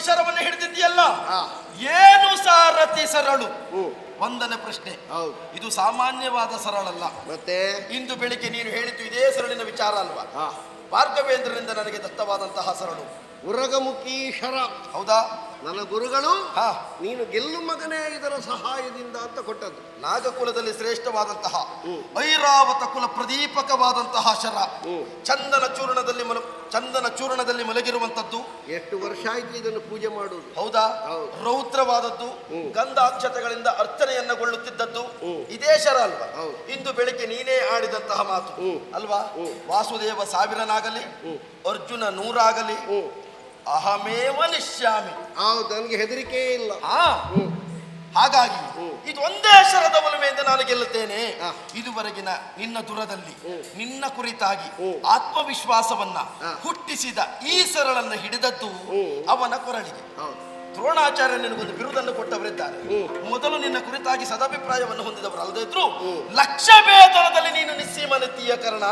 ಈ ಶರವನ್ನು ಹಿಡಿದಿದ್ದೀಯಲ್ಲ. ಏನು ಸಾರಥಿ ಸರಳು? ಒಂದನೇ ಪ್ರಶ್ನೆ. ಇದು ಸಾಮಾನ್ಯವಾದ ಸರಳಲ್ಲ. ಮತ್ತೆ? ಇಂದು ಬೆಳಿಗ್ಗೆ ನೀನು ಹೇಳಿದ್ದು ಇದೇ ಸರಳಿನ ವಿಚಾರ ಅಲ್ವಾ? ಭಾರ್ಗವೇಂದ್ರನಿಂದ ನನಗೆ ದತ್ತವಾದಂತಹ ಸರಳು. ಉರಗಮುಖಿ ಶರ. ಹೌದಾ? ನನ್ನ ಗುರುಗಳು ಹಾ ನೀನು ಗೆಲ್ಲು ಮಗನೇ ಇದರ ಸಹಾಯದಿಂದ ಅಂತ ಕೊಟ್ಟದ್ದು ನಾಗಕುಲದಲ್ಲಿ ಶ್ರೇಷ್ಠವಾದಂತಹ. ಐರಾವತ ಕುಲ ಪ್ರದೀಪಕವಾದಂತಹ ಶರ. ಚಂದನ ಚೂರ್ಣದಲ್ಲಿ ಮಲ ಚಂದನ ಚೂರ್ಣದಲ್ಲಿ ಮಲಗಿರುವಂತದ್ದು ಎಷ್ಟು ವರ್ಷ ಆಯ್ತು ಇದನ್ನು ಪೂಜೆ ಮಾಡುವುದು ಹೌದಾ. ರೌದ್ರವಾದದ್ದು. ಗಂಧಾಕ್ಷತೆಗಳಿಂದ ಅರ್ಚನೆಯನ್ನಗೊಳ್ಳುತ್ತಿದ್ದದ್ದು ಗೊಳ್ಳುತ್ತಿದ್ದದ್ದು ಇದೇ ಶರ ಅಲ್ವಾ. ಇಂದು ಬೆಳಿಗ್ಗೆ ನೀನೇ ಆಡಿದಂತಹ ಮಾತು. ಅಲ್ವಾ ವಾಸುದೇವ ಸಾವಿರನಾಗಲಿ. ಅರ್ಜುನ ನೂರಾಗಲಿ ಅಹಮೇವ ನಿಶ್ಯಾಮಿ ಹೌದು ನನಗೆ ಹೆದರಿಕೆ ಇಲ್ಲ ಹ್ಞೂ ಹಾಗಾಗಿ. ಇದು ಒಂದೇ ಶರದ ಒಲಮೆಯಿಂದ ನಾನು ಗೆಲ್ಲುತ್ತೇನೆ. ಇದುವರೆಗಿನ ನಿನ್ನ ದುರದಲ್ಲಿ. ನಿನ್ನ ಕುರಿತಾಗಿ. ಆತ್ಮವಿಶ್ವಾಸವನ್ನ ಹುಟ್ಟಿಸಿದ ಈ ಸರಳನ್ನು ಹಿಡಿದದ್ದು ಅವನ ಕೊರಳಿಗೆ ದ್ರೋಣಾಚಾರ್ಯ ನಿನಗೊಂದು ಬಿರುದನ್ನು ಕೊಟ್ಟವರಿದ್ದಾರೆ ಮೊದಲು ನಿನ್ನ ಕುರಿತಾಗಿ ಸದಾಭಿಪ್ರಾಯವನ್ನು ಹೊಂದಿದವರು ಅಲ್ಲದೆ ಇದ್ರು. ಲಕ್ಷ ವೇತನದಲ್ಲಿ ನೀನು ನಿಸ್ಸೀಮನತೀಯ ಕರ್ಣ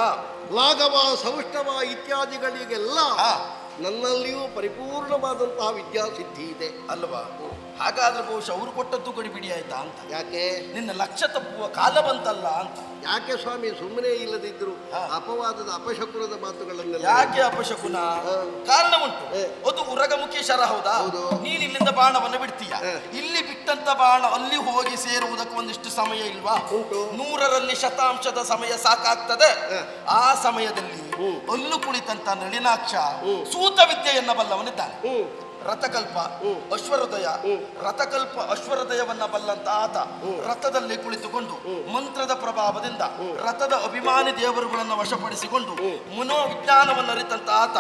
ಲಾಘವ ಸೌಷ್ಠವ ಇತ್ಯಾದಿಗಳಿಗೆಲ್ಲ. ನನ್ನಲ್ಲಿಯೂ ಪರಿಪೂರ್ಣವಾದಂತಹ ವಿದ್ಯಾಸಿದ್ಧಿ ಇದೆ ಅಲ್ವಾ? ಹಾಗಾದ್ರೆ ಬಹುಶಃ ಅವರು ಕೊಟ್ಟದ್ದು ಗಡಿಬಿಡಿ ಆಯ್ತಾ ಅಂತ. ಯಾಕೆ? ನಿನ್ನ ಲಕ್ಷ ತಪ್ಪುವ ಕಾಲ ಬಂತಲ್ಲ ಅಂತ. ಯಾಕೆ ಸ್ವಾಮಿ ಸುಮ್ಮನೆ ಇಲ್ಲದಿದ್ರು ಅಪವಾದದ ಅಪಶಕುನದ ಮಾತುಗಳನ್ನ ಯಾಕೆ ಅಪಶಕುನ. ಕಾರಣ ಉಂಟು. ಅದು ಉರಗಮುಖಿ ಶರ ಹೌದಾ? ಹೌದು. ನೀನ್ ಇಲ್ಲಿಂದ ಬಾಣವನ್ನು ಬಿಡ್ತೀಯ? ಇಲ್ಲಿ ಬಿಟ್ಟಂತ ಬಾಣ ಅಲ್ಲಿ ಹೋಗಿ ಸೇರುವುದಕ್ಕೆ ಒಂದಿಷ್ಟು ಸಮಯ ಇಲ್ವಾ. ನೂರರಲ್ಲಿ ಶತಾಂಶದ ಸಮಯ ಸಾಕಾಗ್ತದೆ. ಆ ಸಮಯದಲ್ಲಿ ಅಲ್ಲೂ ಕುಳಿತಂತ ನಳಿನಾಕ್ಷ. ಸೂತ ವಿದ್ಯೆಯನ್ನ ಬಲ್ಲವನಿದ್ದಾನೆ. ರಥಕಲ್ಪ ಅಶ್ವರದಯ ಅಶ್ವಹೃದಯ. ರಥಕಲ್ಪ ಅಶ್ವಹೃದಯವನ್ನ ಬಲ್ಲಂತ ಆತ ರಥದಲ್ಲಿ ಕುಳಿತುಕೊಂಡು ಮಂತ್ರದ ಪ್ರಭಾವದಿಂದ ರಥದ ಅಭಿಮಾನಿ ದೇವರುಗಳನ್ನು ವಶಪಡಿಸಿಕೊಂಡು ಮನೋವಿಜ್ಞಾನವನ್ನು ಅರಿತಂತ ಆತ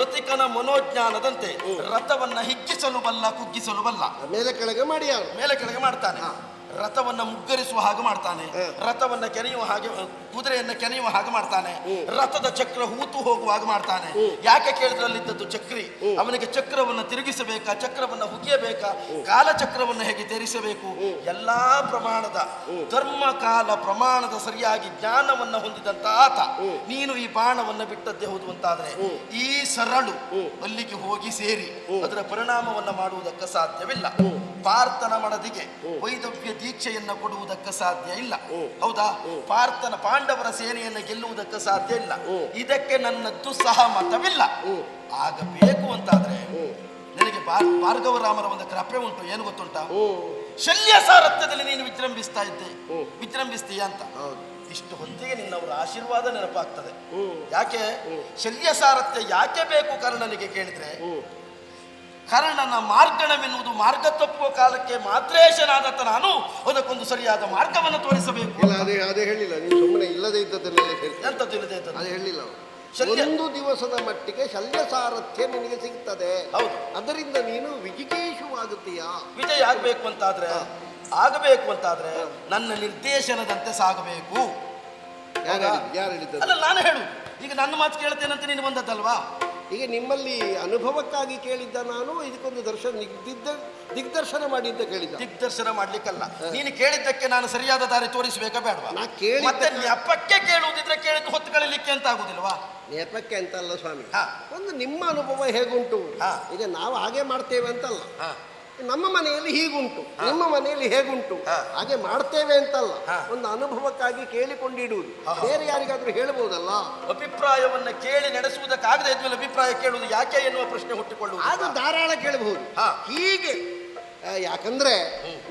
ಋತಿಕನ ಮನೋಜ್ಞಾನದಂತೆ ರಥವನ್ನ ಹಿಗ್ಗಿಸಲು ಬಲ್ಲ ಕುಗ್ಗಿಸಲು ಬಲ್ಲ. ಮೇಲೆ ಕೆಳಗೆ ಮಾಡಿ ಮೇಲೆ ಕೆಳಗೆ ಮಾಡ್ತಾನೆ. ರಥವನ್ನ ಮುಗ್ಗರಿಸುವ ಹಾಗೆ ಮಾಡ್ತಾನೆ. ರಥವನ್ನ ಕೆನೆಯುವ ಹಾಗೆ ಕುದುರೆಯನ್ನ ಕೆನೆಯುವ ಹಾಗೆ ಮಾಡ್ತಾನೆ. ರಥದ ಚಕ್ರ ಹೂತು ಹೋಗುವ ಹಾಗೆ ಮಾಡ್ತಾನೆ. ಯಾಕೆ ಕೇಳಿದ್ರಲ್ಲಿದ್ದದ್ದು ಚಕ್ರಿ? ಅವನಿಗೆ ಚಕ್ರವನ್ನ ತಿರುಗಿಸಬೇಕಾ ಚಕ್ರವನ್ನ ಹುಗಿಯಬೇಕಾ ಕಾಲಚಕ್ರವನ್ನು ಹೇಗೆ ತೆರಿಸಬೇಕು? ಎಲ್ಲಾ ಪ್ರಮಾಣದ ಧರ್ಮ ಕಾಲ ಪ್ರಮಾಣದ ಸರಿಯಾಗಿ ಜ್ಞಾನವನ್ನ ಹೊಂದಿದಂತ ಆತ. ನೀನು ಈ ಬಾಣವನ್ನ ಬಿಟ್ಟದ್ದೇ ಹೌದು ಅಂತಾದ್ರೆ ಈ ಸರಳು ಅಲ್ಲಿಗೆ ಹೋಗಿ ಸೇರಿ ಅದರ ಪರಿಣಾಮವನ್ನ ಮಾಡುವುದಕ್ಕೆ ಸಾಧ್ಯವಿಲ್ಲ. ಪಾರ್ಥನ ಮಡದಿಗೆ ವೈದವ್ಯ ದೀಕ್ಷೆಯನ್ನ ಕೊಡುವುದಕ್ಕೆ ಸಾಧ್ಯ ಇಲ್ಲ. ಹೌದಾ? ಪಾರ್ಥನ ಪಾಂಡವರ ಸೇನೆಯನ್ನ ಗೆಲ್ಲುವುದಕ್ಕೆ ಸಾಧ್ಯ ಇಲ್ಲ. ಇದಕ್ಕೆ ನನ್ನದ್ದು ಸಹಮತವಿಲ್ಲ ಆಗಬೇಕು ಅಂತಾದ್ರೆ ನಿನಗೆ ಭಾರ್- ಭಾರ್ಗವರಾಮರ ಒಂದು ಕೃಪೆ ಉಂಟು. ಏನು ಗೊತ್ತುಂಟಾ? ಶಲ್ಯ ಸಾರಥ್ಯದಲ್ಲಿ ನೀನು ವಿಜೃಂಭಿಸ್ತಾ ಇದ್ದೆ. ವಿಜೃಂಭಿಸ್ತೀಯ ಅಂತ. ಇಷ್ಟು ಹೊತ್ತಿಗೆ ನಿನ್ನವರ ಆಶೀರ್ವಾದ ನೆನಪಾಗ್ತದೆ. ಯಾಕೆ? ಶಲ್ಯ ಸಾರಥ್ಯ ಯಾಕೆ ಬೇಕು ಕರ್ಣನಿಗೆ ಕೇಳಿದ್ರೆ ಹ್ಞೂ ನನ್ನ ಮಾರ್ಗಣವೆನ್ನುವುದು ಮಾರ್ಗ ತಪ್ಪುವ ಕಾಲಕ್ಕೆ ಮಾತ್ರೇಶನಾದತ್ತ ನಾನು ಅದಕ್ಕೊಂದು ಸರಿಯಾದ ಮಾರ್ಗವನ್ನು ತೋರಿಸಬೇಕು. ಇಲ್ಲ ಅದೇ ಅದೇ ಹೇಳಿಲ್ಲ. ನೀವು ಸುಮ್ಮನೆ ಇಲ್ಲದೆ ಇದ್ದದನ್ನೆಲ್ಲ ಎಂತ ಎಂತದ್ದು ಇಲ್ಲದೆ ಇದ್ದದ್ದು? ಅದು ಹೇಳಿಲ್ಲ ಅವರು. ಶಲ್ಯ- ಒಂದು ದಿವಸದ ಮಟ್ಟಿಗೆ ಶಲ್ಯ ಸಾರಥ್ಯ ನಿನಗೆ ಸಿಗ್ತದೆ. ಹೌದು. ಅದರಿಂದ ನೀನು ವಿಜಿಗೇಶುವಾಗುತ್ತೀಯಾ ವಿಜಯ ಆಗಬೇಕು ಅಂತಾದ್ರೆ ಆಗಬೇಕು ಅಂತಾದ್ರೆ ನನ್ನ ನಿರ್ದೇಶನದಂತೆ ಸಾಗಬೇಕು. ಯಾರು ಹೇಳಿದ್ದು? ಯಾರು ಅಲ್ಲ ನಾನು ಹೇಳು. ಈಗ ನನ್ನ ಮಾತು ಕೇಳ್ತೇನಂತ ನೀನು ಬಂದದ್ದಲ್ವಾ? ಈಗ ನಿಮ್ಮಲ್ಲಿ ಅನುಭವಕ್ಕಾಗಿ ಕೇಳಿದ್ದ ನಾನು ಇದಕ್ಕೊಂದು ದರ್ಶನ ದಿಗ್ದ ದಿಗ್ದರ್ಶನ ಮಾಡಿ ಅಂತ ಕೇಳಿದ್ದ. ದಿಗ್ದರ್ಶನ ಮಾಡ್ಲಿಕ್ಕಲ್ಲ. ನೀನು ಕೇಳಿದ್ದಕ್ಕೆ ನಾನು ಸರಿಯಾದ ದಾರಿ ತೋರಿಸಬೇಕಾ ಬೇಡವಾ? ನಾ ಕೇಳಿ ಮತ್ತೆ ನೆಪಕ್ಕೆ ಕೇಳುವುದಿದ್ರೆ ಕೇಳಿದ್ದು ಹೊತ್ತು ಕಳಿಲಿಕ್ಕೆ ಅಂತ ಆಗುದಿಲ್ವಾ? ನೇಪಕ್ಕೆ ಅಂತಲ್ಲ ಸ್ವಾಮಿ. ಒಂದು ನಿಮ್ಮ ಅನುಭವ ಹೇಗುಂಟು. ಈಗ ನಾವು ಹಾಗೆ ಮಾಡ್ತೇವೆ ಅಂತಲ್ಲ. ನಮ್ಮ ಮನೆಯಲ್ಲಿ ಹೀಗುಂಟು ನಿಮ್ಮ ಮನೆಯಲ್ಲಿ ಹೇಗುಂಟು. ಹಾಗೆ ಮಾಡ್ತೇವೆ ಅಂತಲ್ಲ. ಒಂದು ಅನುಭವಕ್ಕಾಗಿ ಕೇಳಿಕೊಂಡಿಡುವುದು. ಬೇರೆ ಯಾರಿಗಾದ್ರೂ ಹೇಳಬಹುದಲ್ಲ ಅಭಿಪ್ರಾಯವನ್ನ ಕೇಳಿ ನಡೆಸುವುದಕ್ಕಾಗದೇ ಇದ್ಮೇಲೆ ಅಭಿಪ್ರಾಯ ಕೇಳುವುದು ಯಾಕೆ ಎನ್ನುವ ಪ್ರಶ್ನೆ ಹುಟ್ಟಿಕೊಳ್ಳುವುದು ಅದು ಧಾರಾಳ ಕೇಳಬಹುದು. ಹೀಗೆ ಯಾಕಂದ್ರೆ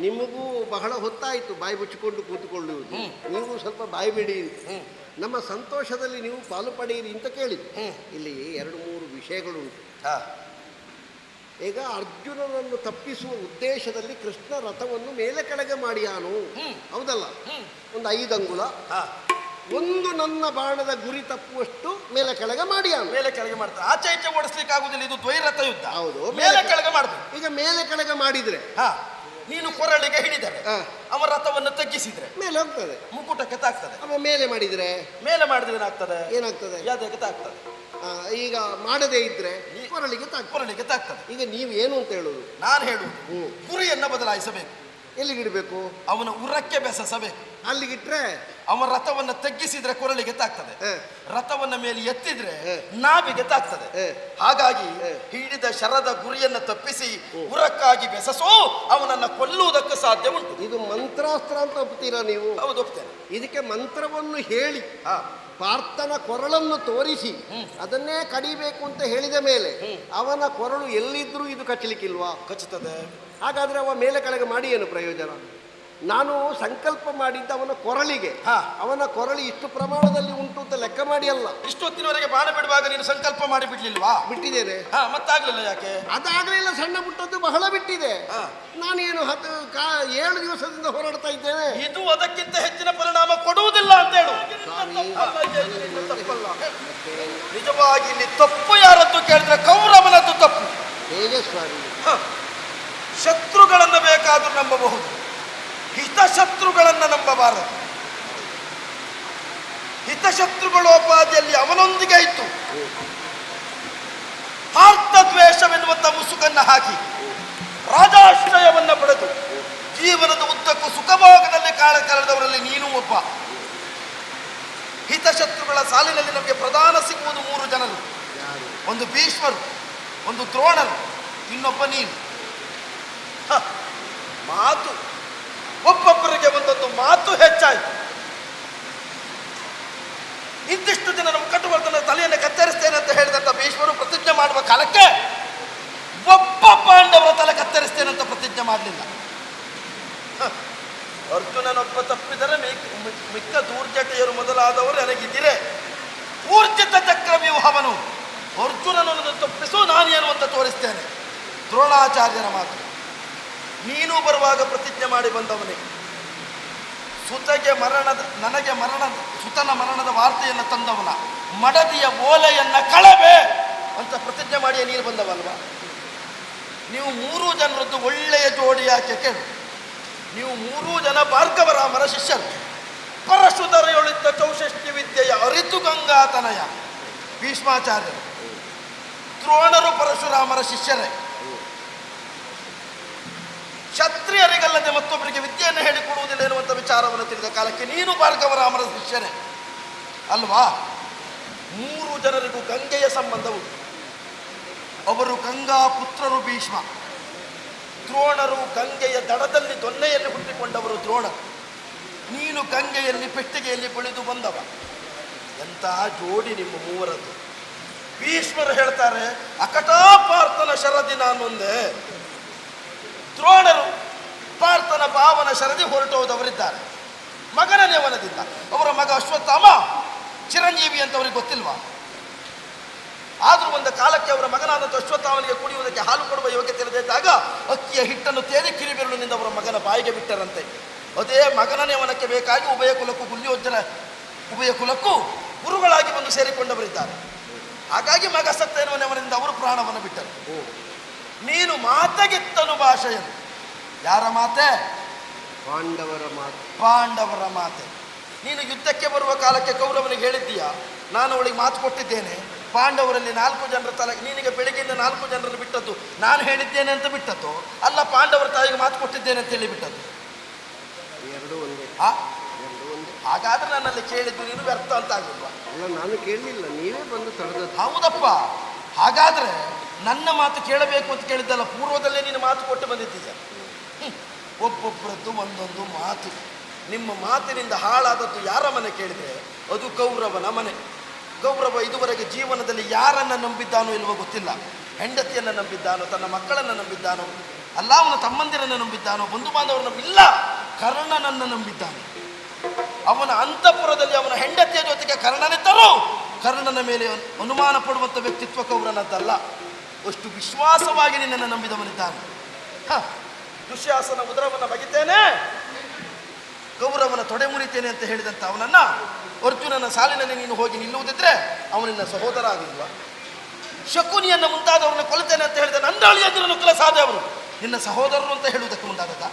ನಿಮಗೂ ಬಹಳ ಹೊತ್ತಾಯಿತು ಬಾಯಿ ಮುಚ್ಚಿಕೊಂಡು ಕೂತುಕೊಳ್ಳುವುದು. ನೀವು ಸ್ವಲ್ಪ ಬಾಯಿ ಬಿಡಿ ನಮ್ಮ ಸಂತೋಷದಲ್ಲಿ ನೀವು ಪಾಲು ಪಡೆಯಿರಿ ಅಂತ ಕೇಳಿದ್ದು ಇಲ್ಲಿ ಎರಡು ಮೂರು ವಿಷಯಗಳುಂಟು. ಹಾ. ಈಗ ಅರ್ಜುನನನ್ನು ತಪ್ಪಿಸುವ ಉದ್ದೇಶದಲ್ಲಿ ಕೃಷ್ಣ ರಥವನ್ನು ಮೇಲೆ ಕೆಳಗೆ ಮಾಡಿಯಾನು ಹೌದಲ್ಲ? ಒಂದು ಐದು ಅಂಗುಲ. ಒಂದು ನನ್ನ ಬಾಣದ ಗುರಿ ತಪ್ಪುವಷ್ಟು ಮೇಲೆ ಕೆಳಗೆ ಮಾಡಿಯಾನು ಮೇಲೆ ಕೆಳಗೆ ಮಾಡ್ತಾರೆ. ಆಚೆ ಈಚೆ ಓಡಿಸ್ಲಿಕ್ಕೆ ಆಗುದಿಲ್ಲ ಇದು ದ್ವೈರಥ ಯುದ್ಧ. ಹೌದು. ಮೇಲೆ ಕೆಳಗೆ ಮಾಡ್ತಾರೆ ಈಗ ಮೇಲೆ ಕೆಳಗೆ ಮಾಡಿದ್ರೆ ಹಾ. ನೀನು ಕೊರಳಿಗೆ ಹಿಡಿದರೆ ಅವರ ಅವ ರಥವನ್ನು ತಗ್ಗಿಸಿದ್ರೆ ಮೇಲೆ ಹೋಗ್ತದೆ. ಮುಕುಟಕ್ಕೆ ತಾಗ್ತದೆ. ಅವ ಮೇಲೆ ಮಾಡಿದ್ರೆ? ಮೇಲೆ ಮಾಡಿದ್ರೆ ಏನಾಗ್ತದೆ? ಏನಾಗ್ತದೆ? ಯಾದಕ್ಕೆ ತಾಗ್ತದೆ? ಈಗ ಮಾಡದೇ ಇದ್ರೆ ಕೊರಳಿಗೆ ತಾಕ್ ಕೊರಳಿಗೆ ತಾಕ್ತದೆ ಈಗ ನೀವು ಏನು ಅಂತ ಹೇಳುದು ನಾನು ಹೇಳುವುದು. ಗುರಿಯನ್ನ ಬದಲಾಯಿಸಬೇಕು. ಎಲ್ಲಿಗಿಡಬೇಕು ಅವನ ಉರಕ್ಕೆ ಬೆಸಸಬೇಕು. ಅಲ್ಲಿಗಿಟ್ರೆ ಅವನ ರಥವನ್ನು ತಗ್ಗಿಸಿದ್ರೆ ಕೊರಳಿಗೆ ತಾಕ್ತದೆ. ರಥವನ್ನ ಮೇಲೆ ಎತ್ತಿದ್ರೆ ನಾವಿಗೆ ತಾಕ್ತದೆ ಹಾಗಾಗಿ. ಹಿಡಿದ ಶರದ ಗುರಿಯನ್ನ ತಪ್ಪಿಸಿ ಉರಕ್ಕಾಗಿ ಬೆಸಸೋ ಅವನನ್ನ ಕೊಲ್ಲುವುದಕ್ಕೆ ಸಾಧ್ಯ ಉಂಟು. ಇದು ಮಂತ್ರಾಸ್ತ್ರ ಅಂತ ಒಪ್ತೀರಾ ನೀವು? ಹೌದು ಒಪ್ತೇನೆ. ಇದಕ್ಕೆ ಮಂತ್ರವನ್ನು ಹೇಳಿ ಪಾರ್ಥನ ಕೊರಳನ್ನು ತೋರಿಸಿ ಅದನ್ನೇ ಕಡಿಬೇಕು ಅಂತ ಹೇಳಿದ ಮೇಲೆ ಅವನ ಕೊರಳು ಎಲ್ಲಿದ್ರೂ ಇದು ಕಚ್ಚಲಿಕ್ಕಿಲ್ವಾ? ಕಚ್ಚುತ್ತದೆ. ಹಾಗಾದ್ರೆ ಅವ ಮೇಲೆ ಕೆಳಗೆ ಮಾಡಿ ಏನು ಪ್ರಯೋಜನ? ನಾನು ಸಂಕಲ್ಪ ಮಾಡಿದ್ದ ಅವನ ಕೊರಳಿಗೆ ಹಾ. ಅವನ ಕೊರಳಿ ಇಷ್ಟು ಪ್ರಮಾಣದಲ್ಲಿ ಉಂಟು ಅಂತ ಲೆಕ್ಕ ಮಾಡಿ ಅಲ್ಲ ಇಷ್ಟೊತ್ತಿನವರೆಗೆ ಬಾಣ ಬಿಡುವಾಗ ನೀನು ಸಂಕಲ್ಪ ಮಾಡಿ ಬಿಡ್ಲಿಲ್ವಾ? ಬಿಟ್ಟಿದ್ದೇನೆ. ಹಾ ಮತ್ತಾಗ್ಲಿಲ್ಲ ಯಾಕೆ? ಅದಾಗಲಿಲ್ಲ ಸಣ್ಣ ಪುಟ್ಟದ್ದು ಬಹಳ ಬಿಟ್ಟಿದೆ. ನಾನೇನು ಹತ್ತು ಕಾ ಏಳು ದಿವಸದಿಂದ ಹೋರಾಡ್ತಾ ಇದ್ದೇನೆ. ಇದು ಅದಕ್ಕಿಂತ ಹೆಚ್ಚಿನ ಪರಿಣಾಮ ಕೊಡುವುದಿಲ್ಲ ಅಂತ ಹೇಳು. ನಿಜವಾಗಿ ಇಲ್ಲಿ ತಪ್ಪು ಯಾರದ್ದು ಕೇಳಿದ್ರೆ ಕೌರವನದ್ದು ತಪ್ಪು. ಹೇಗೆ ಸ್ವಾಮಿ? ಶತ್ರುಗಳನ್ನ ಬೇಕಾದ್ರೂ ನಂಬಬಹುದು. ಹಿತಶತ್ರುಗಳನ್ನ ನಂಬಬಾರದು. ಹಿತಶತ್ರುಗಳೋಪಾದಿಯಲ್ಲಿ ಅವನೊಂದಿಗೆ ಇತ್ತು ಆರ್ಥ ದ್ವೇಷವೆನ್ನುವಂಥ ಮುಸುಕನ್ನು ಹಾಕಿ, ರಾಜಾಶ್ರಯವನ್ನು ಪಡೆದು, ಜೀವನದ ಉದ್ದಕ್ಕೂ ಸುಖಭೋಗದಲ್ಲಿ ಕಾಲ ಕಳೆದವರಲ್ಲಿ ನೀನು ಒಬ್ಬ. ಹಿತಶತ್ರುಗಳ ಸಾಲಿನಲ್ಲಿ ನಮಗೆ ಪ್ರಧಾನ ಸಿಗುವುದು ಮೂರು ಜನರು. ಒಂದು ಭೀಷ್ಮರು, ಒಂದು ದ್ರೋಣರು, ಇನ್ನೊಬ್ಬ ನೀನು. ಮಾತು. ಒಬ್ಬೊಬ್ಬರಿಗೆ ಒಂದೊಂದು ಮಾತು ಹೆಚ್ಚಾಯಿತು. ಇಂತಿಷ್ಟು ದಿನ ನಮ್ಮ ಕಟ್ಟುವರ್ತನ ತಲೆಯನ್ನು ಕತ್ತರಿಸ್ತೇನೆ ಅಂತ ಹೇಳಿದಂತ ಭೀಷ್ಮರು ಪ್ರತಿಜ್ಞೆ ಮಾಡುವ ಕಾಲಕ್ಕೆ ಒಬ್ಬ ಪಾಂಡವರ ತಲೆ ಕತ್ತರಿಸ್ತೇನೆ ಅಂತ ಪ್ರತಿಜ್ಞೆ ಮಾಡಲಿಲ್ಲ. ಅರ್ಜುನನೊಬ್ಬ ತಪ್ಪಿದರೆ ಮಿಕ್- ಮಿಕ್- ಮಿಕ್ಕ ದೂರ್ಜಟೆಯರು ಮೊದಲಾದವರು ನನಗಿದ್ದೀರೆ ಊರ್ಜಿತ ಚಕ್ರ ವ್ಯೂಹವನು. ಅರ್ಜುನನನ್ನು ತಪ್ಪಿಸು ನಾನು ಏನು ಅಂತ ತೋರಿಸ್ತೇನೆ. ದ್ರೋಣಾಚಾರ್ಯರ ಮಾತು. ನೀನು ಬರುವಾಗ ಪ್ರತಿಜ್ಞೆ ಮಾಡಿ ಬಂದವನೇ. ಸುತಗೆ ಮರಣದ, ನನಗೆ ಮರಣ ಸುತನ ಮರಣದ ವಾರ್ತೆಯನ್ನು ತಂದವನ. ಮಡದಿಯ ಓಲೆಯನ್ನು ಕಳವೆ ಅಂತ ಪ್ರತಿಜ್ಞೆ ಮಾಡಿ ನೀರು ಬಂದವಲ್ವಾ? ನೀವು ಮೂರು ಜನರದ್ದು ಒಳ್ಳೆಯ ಜೋಡಿ ಯಾಕೆ ಕೇಳು. ನೀವು ಮೂರೂ ಜನ ಭಾರ್ಗವರಾಮರ ಶಿಷ್ಯರು. ಪರಶುಧರೆಯೊಳಿದ್ದ ಚೌಷಷ್ಟಿ ವಿದ್ಯೆಯ ಅರಿತು ಗಂಗಾತನಯ ಭೀಷ್ಮಾಚಾರ್ಯರು. ದ್ರೋಣರು ಪರಶುರಾಮರ ಶಿಷ್ಯರೇ. ಕ್ಷತ್ರಿಯರಿಗಲ್ಲದೆ ಮತ್ತೊಬ್ಬರಿಗೆ ವಿದ್ಯೆಯನ್ನು ಹೇಳಿಕೊಡುವುದಿಲ್ಲ ಎನ್ನುವಂಥ ವಿಚಾರವನ್ನು ತಿಳಿದ ಕಾಲಕ್ಕೆ ನೀನು ಭಾರ್ಗವರಾಮರ ಶಿಷ್ಯನೇ. ಅಲ್ವಾ? ಮೂರು ಜನರಿಗೂ ಗಂಗೆಯ ಸಂಬಂಧವು. ಅವರು ಗಂಗಾ ಪುತ್ರರು ಭೀಷ್ಮ. ದ್ರೋಣರು ಗಂಗೆಯ ದಡದಲ್ಲಿ ದೊನ್ನೆಯಲ್ಲಿ ಹುಟ್ಟಿಕೊಂಡವರು ದ್ರೋಣ. ನೀನು ಗಂಗೆಯಲ್ಲಿ ಪೆಟ್ಟಿಗೆಯಲ್ಲಿ ಬೆಳೆದು ಬಂದವ. ಎಂತಹ ಜೋಡಿ ನಿಮ್ಮ ಮೂವರದ್ದು. ಭೀಷ್ಮರು ಹೇಳ್ತಾರೆ ಅಕಟಾಪಾರ್ಥನ ಶರದಿ ನಾನೊಂದೇ ದ್ರೋಣರು ಪಾರ್ಥನ ಭಾವನ ಶರದಿ ಹೊರಟೋದವರಿದ್ದಾರೆ. ಮಗನ ನೇವನದಿಂದ ಅವರ ಮಗ ಅಶ್ವತ್ಥಾಮ ಚಿರಂಜೀವಿ ಅಂತ ಅವ್ರಿಗೆ ಗೊತ್ತಿಲ್ವಾ? ಆದರೂ ಒಂದು ಕಾಲಕ್ಕೆ ಅವರ ಮಗನಾದಂಥ ಅಶ್ವತ್ಥಾಮನಿಗೆ ಕುಡಿಯುವುದಕ್ಕೆ ಹಾಲು ಕೊಡುವ ಯೋಗ್ಯತೆ ಇಲ್ಲದಿದ್ದಾಗ ಅಕ್ಕಿಯ ಹಿಟ್ಟನ್ನು ತೇರಿ ಕಿರಿಬೆರಳಿನಿಂದ ಅವರ ಮಗನ ಬಾಯಿಗೆ ಬಿಟ್ಟರಂತೆ. ಅದೇ ಮಗನ ನೇವನಕ್ಕೆ ಬೇಕಾಗಿ ಉಭಯ ಕುಲಕ್ಕೂ ಗುಲ್ಯೋಜನ ಉಭಯ ಕುಲಕ್ಕೂ ಗುರುಗಳಾಗಿ ಬಂದು ಸೇರಿಕೊಂಡವರಿದ್ದಾರೆ. ಹಾಗಾಗಿ ಮಗ ಸತ್ತ ಎನ್ನುವ ಅವರು ಪ್ರಾಣವನ್ನು ಬಿಟ್ಟರು. ನೀನು ಮಾತೆಗೆತ್ತನು ಭಾಷೆಯನ್ನು ಯಾರ ಮಾತೆ? ಪಾಂಡವರ ಮಾತು. ಪಾಂಡವರ ಮಾತೆ. ನೀನು ಯುದ್ಧಕ್ಕೆ ಬರುವ ಕಾಲಕ್ಕೆ ಕೌರವನಿಗೆ ಹೇಳಿದ್ದೀಯಾ? ನಾನು ಅವಳಿಗೆ ಮಾತು ಕೊಟ್ಟಿದ್ದೇನೆ. ಪಾಂಡವರಲ್ಲಿ ನಾಲ್ಕು ಜನರ ತಲೆ ನೀನಿಗೆ ಬೆಳಗ್ಗೆಯಿಂದ ನಾಲ್ಕು ಜನರನ್ನು ಬಿಟ್ಟದ್ದು ನಾನು ಹೇಳಿದ್ದೇನೆ ಅಂತ ಬಿಟ್ಟದ್ದು? ಅಲ್ಲ ಪಾಂಡವರ ತಾಯಿಗೆ ಮಾತು ಕೊಟ್ಟಿದ್ದೇನೆ ಅಂತ ಹೇಳಿ ಬಿಟ್ಟದ್ದು. ಎರಡು ಒಂದೇ. ಎರಡು ಒಂದೇ. ಹಾಗಾದ್ರೆ ನನ್ನಲ್ಲಿ ಕೇಳಿದ್ದು ನೀನು ವ್ಯರ್ಥ ಅಂತ ಆಗಿಲ್ವಾ? ಅಲ್ಲ ನಾನು ಕೇಳಲಿಲ್ಲ. ನೀವೇ ಬಂದು ತಡೆದದ್ದು. ಹೌದಪ್ಪ. ಹಾಗಾದ್ರೆ ನನ್ನ ಮಾತು ಕೇಳಬೇಕು ಅಂತ ಕೇಳಿದ್ದಲ್ಲ, ಪೂರ್ವದಲ್ಲೇ ನೀನು ಮಾತು ಕೊಟ್ಟು ಬಂದಿದ್ದೀಯ. ಒಬ್ಬೊಬ್ಬರದ್ದು ಒಂದೊಂದು ಮಾತು. ನಿಮ್ಮ ಮಾತಿನಿಂದ ಹಾಳಾದದ್ದು ಯಾರ ಮನೆ ಕೇಳಿದರೆ? ಅದು ಕೌರವನ ಮನೆ. ಗೌರವ ಇದುವರೆಗೆ ಜೀವನದಲ್ಲಿ ಯಾರನ್ನು ನಂಬಿದ್ದಾನೋ ಇಲ್ವೋ ಗೊತ್ತಿಲ್ಲ. ಹೆಂಡತಿಯನ್ನು ನಂಬಿದ್ದಾನೋ, ತನ್ನ ಮಕ್ಕಳನ್ನು ನಂಬಿದ್ದಾನೋ ಅಲ್ಲ ಅವನ ತಮ್ಮಂದಿರನ್ನು ನಂಬಿದ್ದಾನೋ, ಬಂಧು ಬಾಂಧವರನ್ನು ಇಲ್ಲ ಕರ್ಣನನ್ನು ನಂಬಿದ್ದಾನೆ. ಅವನ ಅಂತಃಪುರದಲ್ಲಿ ಅವನ ಹೆಂಡತಿಯ ಜೊತೆಗೆ ಕರ್ಣನಿದ್ದರೂ ಕರ್ಣನ ಮೇಲೆ ಅನುಮಾನ ಪಡುವಂಥ ವ್ಯಕ್ತಿತ್ವ ಕೌರನದ್ದಲ್ಲ ಅಷ್ಟು ವಿಶ್ವಾಸವಾಗಿ ನಿನ್ನನ್ನು ನಂಬಿದವನಿದ್ದಾನೆ. ಹ, ದುಶ್ಯಾಸನ ಉದರವನ್ನು ಬಗಿತೇನೆ. ಗೌರವನ ತೊಡೆ ಮುರಿತೇನೆ ಅಂತ ಹೇಳಿದಂಥ ಅವನನ್ನ ಅರ್ಜುನನ ಸಾಲಿನಲ್ಲಿ ನೀನು ಹೋಗಿ ನಿಲ್ಲುವುದಿದ್ರೆ ಅವನಿನ್ನ ಸಹೋದರ ಆಗಿಲ್ವಾ ಶಕುನಿಯನ್ನು ಮುಂತಾದವರನ್ನು ಕೊಲ್ತೇನೆ ಅಂತ ಹೇಳಿದ ನಂದಾಳಿ ನುಗ್ಗಲ ಸಾಧ್ಯ ಅವರು ನಿನ್ನ ಸಹೋದರರು ಅಂತ ಹೇಳುವುದಕ್ಕೆ ಮುಂದಾದದ.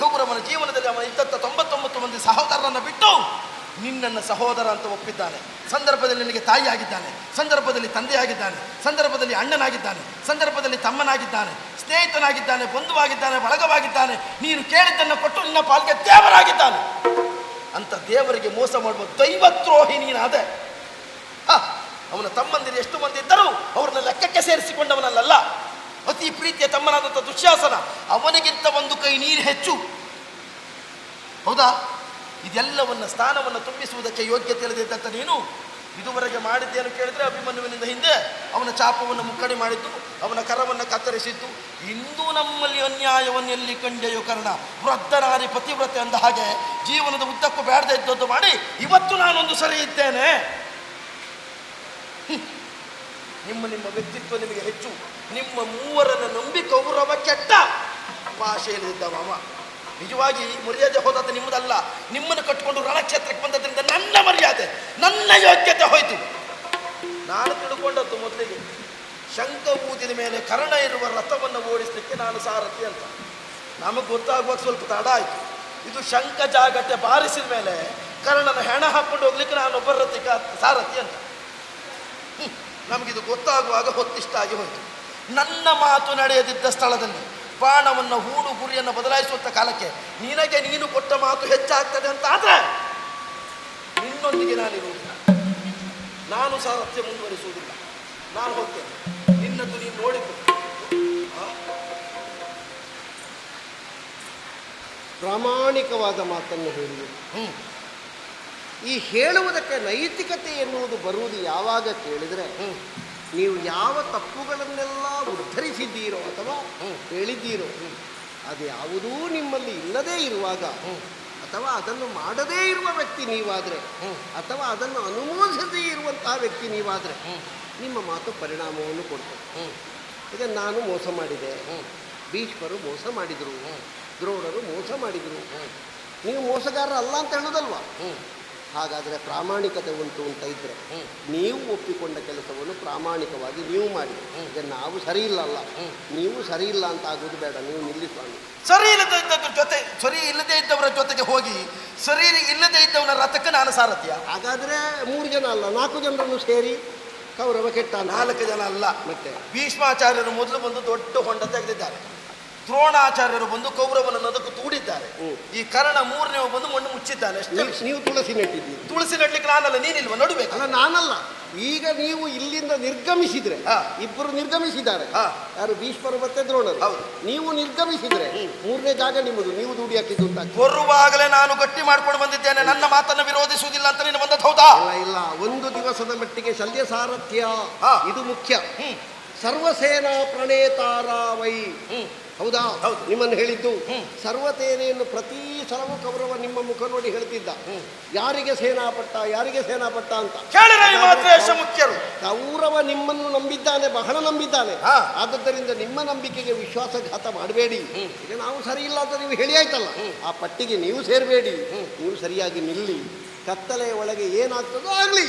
ಗೌರವನ ಜೀವನದಲ್ಲಿ ಅವನ ಇದ್ದಂಥ ತೊಂಬತ್ತೊಂಬತ್ತು ಮಂದಿ ಸಹೋದರರನ್ನು ಬಿಟ್ಟು ನಿನ್ನನ್ನು ಸಹೋದರ ಅಂತ ಒಪ್ಪಿದ್ದಾನೆ. ಸಂದರ್ಭದಲ್ಲಿ ನಿನಗೆ ತಾಯಿಯಾಗಿದ್ದಾನೆ ಸಂದರ್ಭದಲ್ಲಿ ತಂದೆಯಾಗಿದ್ದಾನೆ ಸಂದರ್ಭದಲ್ಲಿ ಅಣ್ಣನಾಗಿದ್ದಾನೆ. ಸಂದರ್ಭದಲ್ಲಿ ತಮ್ಮನಾಗಿದ್ದಾನೆ. ಸ್ನೇಹಿತನಾಗಿದ್ದಾನೆ. ಬಂಧುವಾಗಿದ್ದಾನೆ. ಬಳಗವಾಗಿದ್ದಾನೆ. ನೀನು ಕೇಳಿದ್ದನ್ನು ಕೊಟ್ಟು ನಿನ್ನ ಪಾಲ್ಗೆ ದೇವರಾಗಿದ್ದಾನೆ. ಅಂತ ದೇವರಿಗೆ ಮೋಸ ಮಾಡುವ ದೈವದ್ರೋಹಿ ನೀನಾದೆ. ಅವನ ತಮ್ಮಂದಿರು ಎಷ್ಟು ಮಂದಿ ಇದ್ದರೂ ಅವ್ರನ್ನ ಲೆಕ್ಕಕ್ಕೆ ಸೇರಿಸಿಕೊಂಡವನಲ್ಲ ಅತಿ ಪ್ರೀತಿಯ ತಮ್ಮನಾದಂಥ ದುಶ್ಯಾಸನ ಅವನಿಗಿಂತ ಒಂದು ಕೈ ನೀರು ಹೆಚ್ಚು. ಹೌದಾ? ಇದೆಲ್ಲವನ್ನ ಸ್ಥಾನವನ್ನು ತುಂಬಿಸುವುದಕ್ಕೆ ಯೋಗ್ಯತೆ ಇಲ್ಲದಿದ್ದಂಥ ನೀನು ಇದುವರೆಗೆ ಮಾಡಿದ್ದೇನು ಕೇಳಿದರೆ ಅಭಿಮನ್ಯುವಿನಿಂದ ಹಿಂದೆ ಅವನ ಚಾಪವನ್ನು ಮುಕ್ಕಡಿ ಮಾಡಿದ್ದು, ಅವನ ಕರವನ್ನು ಕತ್ತರಿಸಿದ್ದು. ಇಂದು ನಮ್ಮಲ್ಲಿ ಅನ್ಯಾಯವನ್ನೆಲ್ಲಿ ಕಂಡೆಯೋ ಕರ್ಣ ವೃದ್ಧನಾರಿ ಪತಿವ್ರತೆ ಅಂದ ಹಾಗೆ ಜೀವನದ ಉದ್ದಕ್ಕೂ ಬೇಡದೆ ಇದ್ದದ್ದು ಮಾಡಿ ಇವತ್ತು ನಾನೊಂದು ಸರಿ ಇದ್ದೇನೆ. ನಿಮ್ಮ ನಿಮ್ಮ ವ್ಯಕ್ತಿತ್ವ ನಿಮಗೆ ಹೆಚ್ಚು. ನಿಮ್ಮ ಮೂವರನ್ನು ನಂಬಿ ಕೌರವ ಕೆಟ್ಟ. ಭಾಷೆಯಲ್ಲಿದ್ದ ಮಾಮ. ನಿಜವಾಗಿ ಮರ್ಯಾದೆ ಹೋದದ್ದು ನಿಮ್ಮದಲ್ಲ. ನಿಮ್ಮನ್ನು ಕಟ್ಟಿಕೊಂಡು ರಣಕ್ಷೇತ್ರಕ್ಕೆ ಬಂದದ್ರಿಂದ ನನ್ನ ಮರ್ಯಾದೆ, ನನ್ನ ಯೋಗ್ಯತೆ ಹೋಯಿತು. ನಾನು ತಿಳ್ಕೊಂಡದ್ದು ಮೊದಲಿಗೆ ಶಂಕ ಊದಿದ ಮೇಲೆ ಕರ್ಣ ಇರುವ ರಥವನ್ನು ಓಡಿಸಲಿಕ್ಕೆ ನಾನು ಸಾರಥಿ ಅಂತ. ನಮಗೆ ಗೊತ್ತಾಗುವಾಗ ಸ್ವಲ್ಪ ತಡ ಆಯಿತು. ಇದು ಶಂಕ ಜಾಗಟೆ ಬಾರಿಸಿದ ಮೇಲೆ ಕರ್ಣನ ಹೆಣ ಹಾಕ್ಕೊಂಡು ಹೋಗ್ಲಿಕ್ಕೆ ನಾನೊಬ್ಬ ರಥಿಕ ಸಾರಥಿ ಅಂತ. ನಮಗಿದು ಗೊತ್ತಾಗುವಾಗ ಹೊತ್ತಿಷ್ಟಾಗಿ ಹೋಯಿತು. ನನ್ನ ಮಾತು ನಡೆಯದಿದ್ದ ಸ್ಥಳದಲ್ಲಿ ಬಾಣವನ್ನು ಹೂಡು ಗುರಿಯನ್ನು ಬದಲಾಯಿಸುವಂಥ ಕಾಲಕ್ಕೆ ನಿನಗೆ ನೀನು ಕೊಟ್ಟ ಮಾತು ಹೆಚ್ಚಾಗ್ತದೆ ಅಂತ ಆದರೆ ನಿನ್ನೊಂದಿಗೆ ನಾನಿರುವುದಿಲ್ಲ ನಾನು ಸತ್ಯ ಮುಂದುವರಿಸುವುದಿಲ್ಲ. ನಾನು ಹೋಗ್ತೇನೆ. ನಿನ್ನದು ನೀನು ನೋಡಿಕೊ. ಪ್ರಾಮಾಣಿಕವಾದ ಮಾತನ್ನು ಹೇಳಿದರು ಹ್ಮ್. ಈ ಹೇಳುವುದಕ್ಕೆ ನೈತಿಕತೆ ಎನ್ನುವುದು ಬರುವುದು ಯಾವಾಗ ಕೇಳಿದರೆ ನೀವು ಯಾವ ತಪ್ಪುಗಳನ್ನೆಲ್ಲ ಉದ್ಧರಿಸಿದ್ದೀರೋ ಅಥವಾ. ಹೇಳಿದ್ದೀರೋ, ಅದು ಯಾವುದೂ ನಿಮ್ಮಲ್ಲಿ ಇಲ್ಲದೇ ಇರುವಾಗ. ಅಥವಾ ಅದನ್ನು ಮಾಡದೇ ಇರುವ ವ್ಯಕ್ತಿ ನೀವಾದರೆ. ಅಥವಾ ಅದನ್ನು ಅನುಮೋದಿಸದೇ ಇರುವಂತಹ ವ್ಯಕ್ತಿ ನೀವಾದರೆ ನಿಮ್ಮ ಮಾತು ಪರಿಣಾಮವನ್ನು ಕೊಡ್ತದೆ ಈಗ ನಾನು ಮೋಸ ಮಾಡಿದೆ, ಭೀಷ್ಮರು ಮೋಸ ಮಾಡಿದರು. ದ್ರೋಣರು ಮೋಸ ಮಾಡಿದರು ನೀವು ಮೋಸಗಾರರಲ್ಲ ಅಂತ ಹೇಳೋದಲ್ವಾ ಹಾಗಾದರೆ ಪ್ರಾಮಾಣಿಕತೆ ಉಂಟು ಅಂತ ಇದ್ದರೆ ನೀವು ಒಪ್ಪಿಕೊಂಡ ಕೆಲಸವನ್ನು ಪ್ರಾಮಾಣಿಕವಾಗಿ ನೀವು ಮಾಡಿ. ಈಗ ನಾವು ಸರಿ ಇಲ್ಲಲ್ಲ ನೀವು ಸರಿ ಇಲ್ಲ ಅಂತ ಆಗೋದು ಬೇಡ. ನೀವು ನಿಲ್ಲಿ ಸ್ವಾಮಿ. ಸರಿ ಇಲ್ಲದೆ ಜೊತೆ ಸರಿ ಇಲ್ಲದೆ ಇದ್ದವರ ಜೊತೆಗೆ ಹೋಗಿ ಸರಿ ಇಲ್ಲದೇ ಇದ್ದವನ ರಥಕ್ಕೆ ನಾನು ಸಾರಥ್ಯ. ಹಾಗಾದರೆ ಮೂರು ಜನ ಅಲ್ಲ ನಾಲ್ಕು ಜನರನ್ನು ಸೇರಿ ಕೌರವ ಕೆಟ್ಟ ನಾಲ್ಕು ಜನ ಅಲ್ಲ. ಮತ್ತೆ? ಭೀಷ್ಮಾಚಾರ್ಯರು ಮೊದಲು ಬಂದು ದೊಡ್ಡ ಹೊಂಡ ತೆಗೆದಿದ್ದಾರೆ. ದ್ರೋಣಾಚಾರ್ಯರು ಬಂದು ಕೌರವನನ್ನು ಅದಕ್ಕೆ ತೂಡಿದ್ದಾರೆ. ಈ ಕರ್ಣ ಮೂರನೇ ಬಂದು ಮಣ್ಣು ಮುಚ್ಚಿದ್ದಾನೆ ಅಷ್ಟೇ. ನೀವು ವಿಷಯ. ನೀವು ತುಳಸಿ ನೆಟ್ಟಿದ್ದೀರಿ. ತುಳಸಿ ನಡ್ಲಿಕ್ಕೆ ನಾನಲ್ಲ ನೀನಿಲ್ವ? ನಡುಬೇಕು. ಅಲ್ಲ ನಾನಲ್ಲ. ಈಗ ನೀವು ಇಲ್ಲಿಂದ ನಿರ್ಗಮಿಸಿದ್ರೆ ಹಾ. ಇಬ್ಬರು ನಿರ್ಗಮಿಸಿದ್ದಾರೆ. ಹಾ. ಯಾರು ಭೀಷ್ಮರು ಮತ್ತೆ ದ್ರೋಣರು? ಹೌದು. ನೀವು ನಿರ್ಗಮಿಸಿದ್ರೆ ಮೂರನೇ ಜಾಗ ನಿಮ್ಮದು. ನೀವು ದುಡಿ ಹಾಕಿದ್ದು ಅಂತ. ಬರುವಾಗಲೇ ನಾನು ಗಟ್ಟಿ ಮಾಡ್ಕೊಂಡು ಬಂದಿದ್ದೇನೆ. ನನ್ನ ಮಾತನ್ನು ವಿರೋಧಿಸುವುದಿಲ್ಲ ಅಂತ ನೀನು ಬಂದದ್ದು ಹೌದಾ? ಇಲ್ಲ ಇಲ್ಲ. ಒಂದು ದಿವಸದ ಮಟ್ಟಿಗೆ ಶಲ್ಯ ಸಾರಥ್ಯ. ಹಾ. ಇದು ಮುಖ್ಯ. ಸರ್ವಸೇನಾ ಪ್ರಣೇತಾರ ವೈ ಹ್ಮ್. ಹೌದಾ? ಹೌದು. ನಿಮ್ಮನ್ನು ಹೇಳಿದ್ದು. ಸರ್ವತೇನೆಯನ್ನು ಪ್ರತಿ ಸಲವೂ ಕೌರವ ನಿಮ್ಮ ಮುಖ ನೋಡಿ ಹೇಳ್ತಿದ್ದ. ಯಾರಿಗೆ ಸೇನಾಪಟ್ಟ ಯಾರಿಗೆ ಸೇನಾಪಟ್ಟ ಅಂತ? ಕೌರವ ನಿಮ್ಮನ್ನು ನಂಬಿದ್ದಾನೆ ಬಹಳ ನಂಬಿದ್ದಾನೆ. ಆದ್ದರಿಂದ ನಿಮ್ಮ ನಂಬಿಕೆಗೆ ವಿಶ್ವಾಸಘಾತ ಮಾಡಬೇಡಿ. ಈಗ ನಾವು ಸರಿ ಇಲ್ಲ ಅಂತ ನೀವು ಹೇಳಿ ಆಯ್ತಲ್ಲ? ಆ ಪಟ್ಟಿಗೆ ನೀವು ಸೇರಬೇಡಿ. ನೀವು ಸರಿಯಾಗಿ ನಿಲ್ಲಿ. ಕತ್ತಲೆಯ ಒಳಗೆ ಏನಾಗ್ತದೋ ಆಗಲಿ.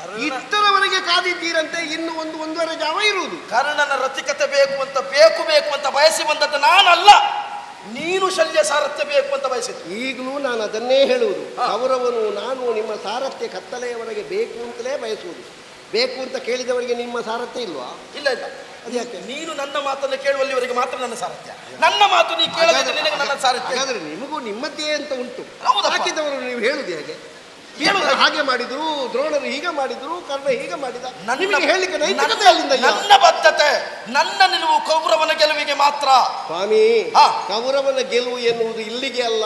ಇಷ್ಟರವರೆಗೆ ಕಾದಿದ್ದೀರಂತೆ ಇನ್ನು ಒಂದು ಒಂದೂವರೆ ಜಾವ ಇರುವುದು. ಕರ್ಣನ ರಚಿಕತೆ ಬೇಕು ಅಂತ ಬೇಕು ಬೇಕು ಅಂತ ಬಯಸಿ ಬಂದದ್ದು ನಾನಲ್ಲ. ನೀನು ಶಲ್ಯ ಸಾರಥ್ಯ ಬೇಕು ಅಂತ ಬಯಸಿದ್ದು. ಈಗಲೂ ನಾನು ಅದನ್ನೇ ಹೇಳುವುದು. ಅವರವನು ನಾನು ನಿಮ್ಮ ಸಾರಥ್ಯ ಕತ್ತಲೆಯವರೆಗೆ ಬೇಕು ಅಂತಲೇ ಬಯಸುವುದು. ಬೇಕು ಅಂತ ಕೇಳಿದವರಿಗೆ ನಿಮ್ಮ ಸಾರಥ್ಯ ಇಲ್ವಾ? ಇಲ್ಲ ಇಲ್ಲ. ಅದ್ಯಾಕೆ ನೀನು ನನ್ನ ಮಾತನ್ನು ಕೇಳುವಲ್ಲಿವರೆಗೆ ಮಾತ್ರ ನನ್ನ ಸಾರಥ್ಯ. ನನ್ನ ಮಾತು ನೀ ಕೇಳದಿದ್ದರೆ ನಿನಗೆ ನನ್ನ ಸಾರಥ್ಯ ಹಾಗಾದ್ರೆ ನಿಮಗೂ ನಿಮ್ಮದೇ ಅಂತ ಉಂಟು. ಹಾಕಿದವರು ನೀವು ಹೇಳುದು ಹೇಗೆ? ಭೀಷ್ಮರು ಹಾಗೆ ಮಾಡಿದ್ರು ದ್ರೋಣರು ಹೀಗೆ ಮಾಡಿದ್ರು ಕರ್ಣ ಹೀಗೆ ಮಾಡಿದ? ನನಗೆ ನಿಮಗೆ ಹೇಳಲಿಕ್ಕೆ ನೈತಿಕತೆ ನನ್ನ- ಅಲ್ಲಿಂದ ಇಲ್ಲ. ನನ್ನ ಬದ್ಧತೆ ನನ್ನ ನಿಲುವು ಕೌರವನ ಗೆಲುವಿಗೆ ಮಾತ್ರ. ಸ್ವಾಮಿ ಹಾ. ಕೌರವನ ಗೆಲುವು ಎನ್ನುವುದು ಇಲ್ಲಿಗೆ ಅಲ್ಲ.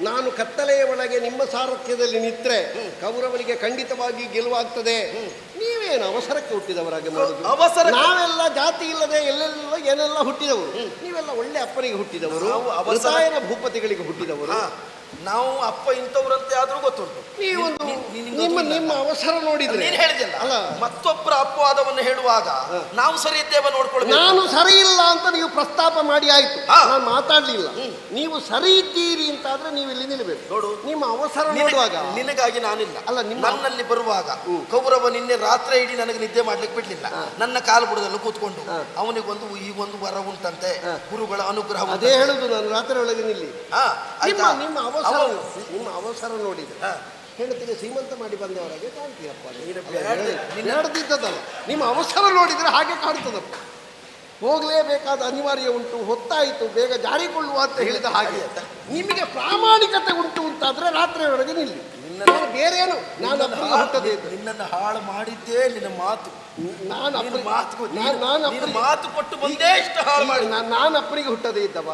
ನಾನು ಕತ್ತಲೆಯ ಒಳಗೆ ನಿಮ್ಮ ಸಾರಥ್ಯದಲ್ಲಿ ನಿಂತ್ರೆ ಕೌರವನಿಗೆ ಖಂಡಿತವಾಗಿ ಗೆಲುವಾಗ್ತದೆ. ನೀವೇನು ಅವಸರಕ್ಕೆ ಹುಟ್ಟಿದವರಾಗಿ ಮಾಡುದು? ಅವಸರ ನಾವೆಲ್ಲ ಜಾತಿ ಇಲ್ಲದೆ ಎಲ್ಲೆಲ್ಲ ಏನೆಲ್ಲ ಹುಟ್ಟಿದವರು? ನೀವೆಲ್ಲ ಒಳ್ಳೆ ಅಪ್ಪನಿಗೆ ಹುಟ್ಟಿದವರು ನಾವು ಅವಸರ- ರಸಾಯನ ಭೂಪತಿಗಳಿಗೆ ಹುಟ್ಟಿದವರು. ನಾವು ಅಪ್ಪ ಇಂಥವ್ರಂತೆ ಆದ್ರೂ ಗೊತ್ತುಂಟು. ನೀವೊಂದು ನಿಮ್ಮ ನಿಮ್ಮ ಅವಸರ ನೋಡಿದ್ರೆ. ನೀನು ಹೇಳಿದಿಲ್ಲ ಅಲ್ಲ. ಮತ್ತೊಬ್ಬರ ಅಪವಾದವನ್ನು ಹೇಳುವಾಗ ನಾವು ಸರಿ ಇದ್ದೇವೆ ನೋಡ್ಕೊಳ್ಬೇಕು. ನಾನು ಸರಿ ಇಲ್ಲ ಅಂತ ನೀವು ಪ್ರಸ್ತಾಪ ಮಾಡಿ ಆಯ್ತು. ನಾನು ಮಾತಾಡ್ಲಿಲ್ಲ. ನೀವು ಸರಿ ಇದ್ದೀರಿ ಅಂತ ಆದ್ರೆ ನೀವು ಇಲ್ಲಿ ನಿಲ್ಲಬೇಕು. ನೋಡು. ನಿಮ್ಮ ಅವಸರ ನೋಡುವಾಗ. ನಿನಗಾಗಿ ನಾನಿಲ್ಲ. ಅಲ್ಲ, ನನ್ನಲ್ಲಿ ಬರುವಾಗ ಕೌರವ ನಿನ್ನೆ ರಾತ್ರಿ ಇಡೀ ನನಗೆ ನಿದ್ದೆ ಮಾಡ್ಲಿಕ್ಕೆ ಬಿಡ್ಲಿಲ್ಲ. ನನ್ನ ಕಾಲು ಬುಡದಲ್ಲೂ ಕೂತ್ಕೊಂಡು ಅವನಿಗೊಂದು ಒಂದು ವರ ಉಂಟಂತೆ. ಗುರುಗಳ ಅನುಗ್ರಹ ಅದೇ. ಹೇಳುದು ನಾನು ರಾತ್ರಿ ಒಳಗೆ ನಿಲ್ಲಿ. ಹಾ, ನಿಮ್ಮ ಆಯ್ತಾ? ನಿಮ್ಮ ಅವಸರ ಅವನು- ನಿಮ್ಮ ಅವಸರ ನೋಡಿದ್ರೆ ಹಾ. ಹೆಂಡತಿಗೆ ಸೀಮಂತ ಮಾಡಿ ಬಂದವರಾಗೆ ಕಾಣ್ತೀಯಪ್ಪ ಬೇಡದಿದ್ದದಲ್ಲ ನಿಮ್ಮ ಅವಸರ ನೋಡಿದ್ರೆ ಹಾಗೆ ಕಾಣ್ತದಪ್ಪ. ಹೋಗಲೇಬೇಕಾದ ಅನಿವಾರ್ಯ ಉಂಟು ಹೊತ್ತಾಯಿತು ಬೇಗ ಜಾರಿಕೊಳ್ಳುವ ಅಂತ ಹೇಳಿದ ಹಾಗೆ. ನಿಮಗೆ ಪ್ರಾಮಾಣಿಕತೆ ಉಂಟು ಅಂತಾದ್ರೆ ರಾತ್ರಿಯವರೆಗೆ ನಿಲ್ಲಿ. ನಾನು ಬೇರೆ ಏನು ನಾನು ಹುಟ್ಟದೇ ನಿನ್ನನ್ನು ಹಾಳು ಮಾಡಿದ್ದೇ ನಿನ್ನ ಮಾತು. ನಾನು ಮಾತು ನಾನು ನಾನು ಮಾತು ಕೊಟ್ಟು ಬಂದೇ ಇಷ್ಟು ಹಾಳು ಮಾಡಿ ನಾನು ನಾನು ಅಪ್ಪನಿಗೆ ಹುಟ್ಟದೇ ಇದ್ದವ.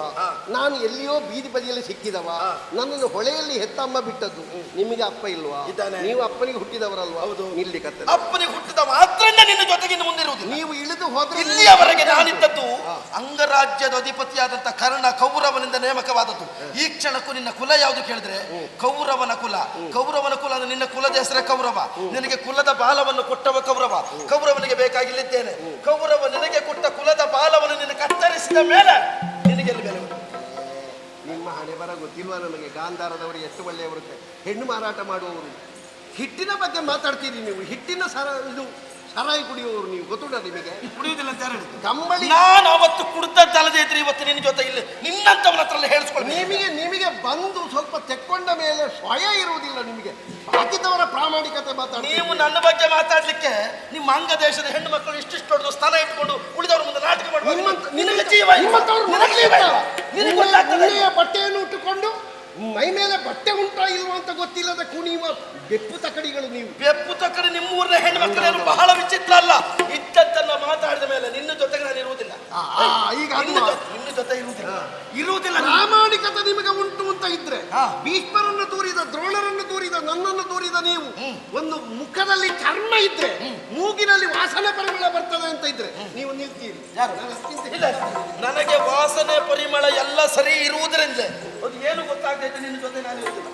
ನಾನು ಎಲ್ಲಿಯೋ ಬೀದಿ ಬದಿಯಲ್ಲಿ ಸಿಕ್ಕಿದವ. ನನ್ನನ್ನು ಹೊಳೆಯಲ್ಲಿ ಹೆತ್ತಮ್ಮ ಬಿಟ್ಟದ್ದು. ನಿಮಗೆ ಅಪ್ಪ ಇಲ್ವಾ. ನೀವು ಅಪ್ಪನಿಗೆ ಹುಟ್ಟಿದವರಲ್ವಾ? ಹೌದು. ನಿಲ್ಲಿಕತ್ತೆ ಅಪ್ಪನಿಗೆ ಹುಟ್ಟಿದ ಮಾತ್ರ ನಿನ್ನ ಜೊತೆಗೆ ಮುಂದಿರುವುದು ನೀವು ಇಳಿದು ಹೋದ್ರೆ ಇಲ್ಲಿಯವರೆಗೆ ನಾನಿದ್ದದ್ದು ಅಂಗರಾಜ್ಯದ ಅಧಿಪತಿಯಾದಂತ ಕರ್ಣ ಕೌರವನಿಂದ ನೇಮಕವಾದದ್ದು. ಈ ಕ್ಷಣಕ್ಕೂ ನಿನ್ನ ಕುಲ ಯಾವುದು ಕೇಳಿದ್ರೆ? ಕೌರವನ ಕುಲ. ಕೌರವನ ಕುಲ ನಿನ್ನ ಕುಲದ ಹೆಸರ ಕೌರವ. ನಿನಗೆ ಕುಲದ ಬಾಲವನ್ನು ಕೊಟ್ಟವ ಕೌರವ. ಕೌರವ ಕೌರವನಿಗೆ ಬೇಕಾಗಿಲ್ಲಿದ್ದೇನೆ. ಕೌರವ ನಿನಗೆ ಕೊಟ್ಟ ಕುಲದ ಬಾಲವನ್ನು ನಿನ್ನ ಕತ್ತರಿಸಿದ ಮೇಲೆ ನಿನಗೆ ನಿಮ್ಮ ಹಣೆ ಬರ ಗೊತ್ತಿಲ್ವ ನನಗೆ? ಗಾಂಧಾರದವರು ಎಷ್ಟು ಒಳ್ಳೆಯವರು. ಹೆಣ್ಣು ಮಾರಾಟ ಮಾಡುವವರು. ಹಿಟ್ಟಿನ ಬಗ್ಗೆ ಮಾತಾಡ್ತೀರಿ ನೀವು. ಹಿಟ್ಟಿನ ಸರ ಇದು ಸರಾಯಿ ಕುಡಿಯುವವರು ನೀವು ಗೊತ್ತುಂಟ ನಿಮಗೆ? ಕುಡಿಯುವುದಿಲ್ಲ ಅಂತ ಯಾರು? ಕಂಬಳಿ ನಾನು ಅವತ್ತು ಕುಡ್ದದ್ದಲ್ಲದೆ ಇದ್ರೆ ಇವತ್ತು ನಿನ್ನ ಜೊತೆ ಇಲ್ಲ ನಿನ್ನಂತವನ ಹತ್ರ ಹೇಳಿಸ್ಕೊಳ್ಳಿ ನಿಮಗೆ ನಿಮಗೆ ಬಂದು ಸ್ವಲ್ಪ ತೆಕ್ಕೊಂಡ ಮೇಲೆ ಸ್ವಯ ಇರುವುದಿಲ್ಲ ನಿಮಗೆ. ಬಾಕಿದವರ ಪ್ರಾಮಾಣಿಕತೆ ಮಾತಾಡಿ ನೀವು ನನ್ನ ಬಗ್ಗೆ ಮಾತಾಡ್ಲಿಕ್ಕೆ ನಿಮ್ಮ ಅಂಗ ದೇಶದ ಹೆಣ್ಣು ಮಕ್ಕಳು ಇಷ್ಟಿಷ್ಟು ದೊಡ್ಡದು ಸ್ಥಾನ ಇಟ್ಕೊಂಡು ಉಳಿದವರ ಮುಂದೆ ನಾಟಕ ಮಾಡಿ ನಿಮ್ಮಂತ- ನಿನಗೆ ಜೀವ ಇಲ್ಲ. ನಿಮ್ಮಂತವ್ರು ನಿನಗೆ ಜೀವ ಇಲ್ಲ. ನಿನಗೆ ಗೊತ್ತಾಗ್ತದೆ. ಉಣ್ಣೆಯ ಬಟ್ಟೆಯನ್ನು ಉಟ್ಟುಕೊಂಡು ಮೈ ಮೇಲೆ ಬಟ್ಟೆ ಉಂಟಾ ಇಲ್ವಾ ಅಂತ ಗೊತ್ತಿಲ್ಲದ ಕುಣಿಯುವ ಬೆಪ್ಪು ತಕಡಿಗಳು ನೀವು. ಬೆಪ್ಪು ತಕಡಿ ನಿಮ್ಮ ಊರಿನ ಹೆಣ್ಣು ಮಕ್ಕಳೇನು ಬಹಳ ವಿಚಿತ್ರ ಅಲ್ಲ ಇದ್ದದ್ದನ್ನ ಮಾತಾಡಿದ ಮೇಲೆ ನಿನ್ನ ಜೊತೆಗೆ ನಾನು ಇರುವುದಿಲ್ಲ ಆ, ಆ, ಈಗ ಅದು ನಿನ್ನ ಜೊ- ನಿನ್ನ ಜೊತೆ ಇರುವುದಿಲ್ಲ ಇರುವುದಿಲ್ಲ ನೀನು. ಪ್ರಾಮಾಣಿಕತೆ ನಿಮಗೆ ಉಂಟು ಅಂತ ಇದ್ರೆ ಹಾ. ಭೀಷ್ಮರನ್ನು ದೂರಿದ ದ್ರೋಣರನ್ನು ದೂರಿದ ನನ್ನನ್ನು ದೂರಿದ ನೀವು ಒಂದು ಮುಖದಲ್ಲಿ ಚರ್ಮ ಇದ್ರೆ ಮೂಗಿನಲ್ಲಿ ವಾಸನೆ ಪರಿಮಳ ಬರ್ತದೆ ಅಂತ ಇದ್ರೆ ನೀವು ನಿಲ್ತೀರಿ. ನನಗೆ ವಾಸನೆ, ಪರಿಮಳ ಎಲ್ಲ ಸರಿ ಇರುವುದರಿಂದ. ಅದು ಏನು ಗೊತ್ತಾಗ್ತೈತೆ ನಿನ್ನ ಜೊತೆ ನಾನು ಇರುವುದಿಲ್ಲ